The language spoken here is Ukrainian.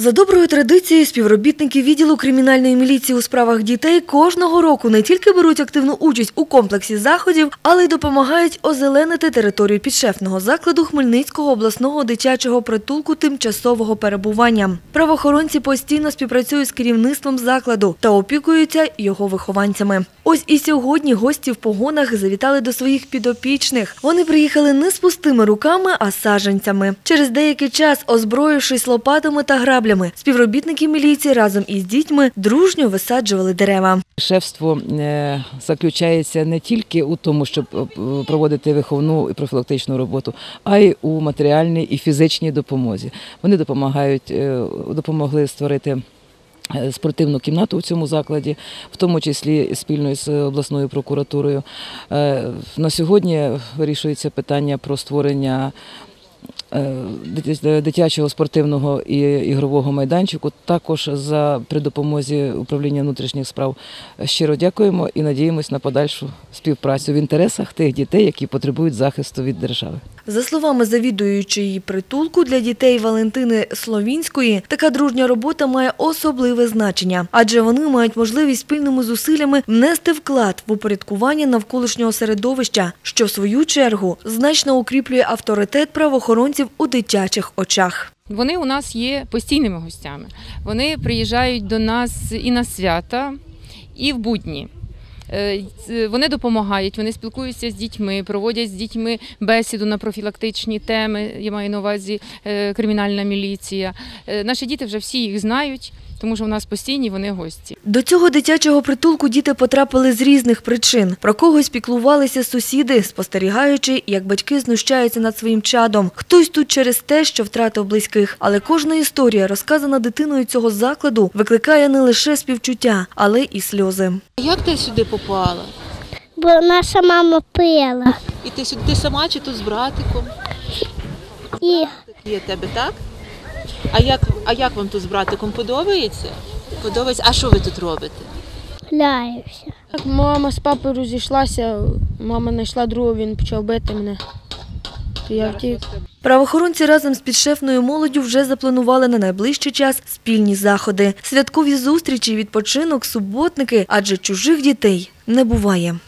За доброю традицією, співробітники відділу кримінальної міліції у справах дітей кожного року не тільки беруть активну участь у комплексі заходів, але й допомагають озеленити територію підшефного закладу Хмельницького обласного дитячого притулку тимчасового перебування. Правоохоронці постійно співпрацюють з керівництвом закладу та опікуються його вихованцями. Ось і сьогодні гості в погонах завітали до своїх підопічних. Вони приїхали не з пустими руками, а з саджанцями. Через деякий час, озброївшись лопатами та граблями, співробітники міліції разом із дітьми дружньо висаджували дерева. Шефство е, заключається не тільки у тому, щоб е, проводити виховну і профілактичну роботу, а й у матеріальній і фізичній допомозі. Вони допомагають, е, допомогли створити. Спортивну кімнату у цьому закладі, в тому числі спільно з обласною прокуратурою. На сьогодні вирішується питання про створення дитячого спортивного і ігрового майданчику. Також за при допомозі управління внутрішніх справ щиро дякуємо і надіємось на подальшу співпрацю в інтересах тих дітей, які потребують захисту від держави. За словами завідуючої притулку для дітей Валентини Словінської, така дружня робота має особливе значення, адже вони мають можливість спільними зусиллями внести вклад в упорядкування навколишнього середовища, що в свою чергу значно укріплює авторитет правоохоронців у дитячих очах. Вони у нас є постійними гостями. Вони приїжджають до нас і на свята, і в будні. Е, Вони допомагають, вони спілкуються з дітьми, проводять з дітьми бесіду на профілактичні теми. Я маю на увазі е, кримінальна міліція. Е, Наші діти вже всі їх знають, тому що у нас постійні вони гості. До цього дитячого притулку діти потрапили з різних причин. Про когось піклувалися сусіди, спостерігаючи, як батьки знущаються над своїм чадом. Хтось тут через те, що втратив близьких. Але кожна історія, розказана дитиною цього закладу, викликає не лише співчуття, але і сльози. Як ти сюди попала? бо наша мама пила. І ти сюди ти сама чи тут з братиком? І Є тебе, так? А як, а як вам тут з братиком подобається? Подобається. А що ви тут робите? гуляюся. Так, мама з папою розійшлася, мама знайшла другого, він почав бити мене. То я втік. Правоохоронці разом з підшефною молоддю вже запланували на найближчий час спільні заходи. Святкові зустрічі, відпочинок, суботники, адже чужих дітей не буває.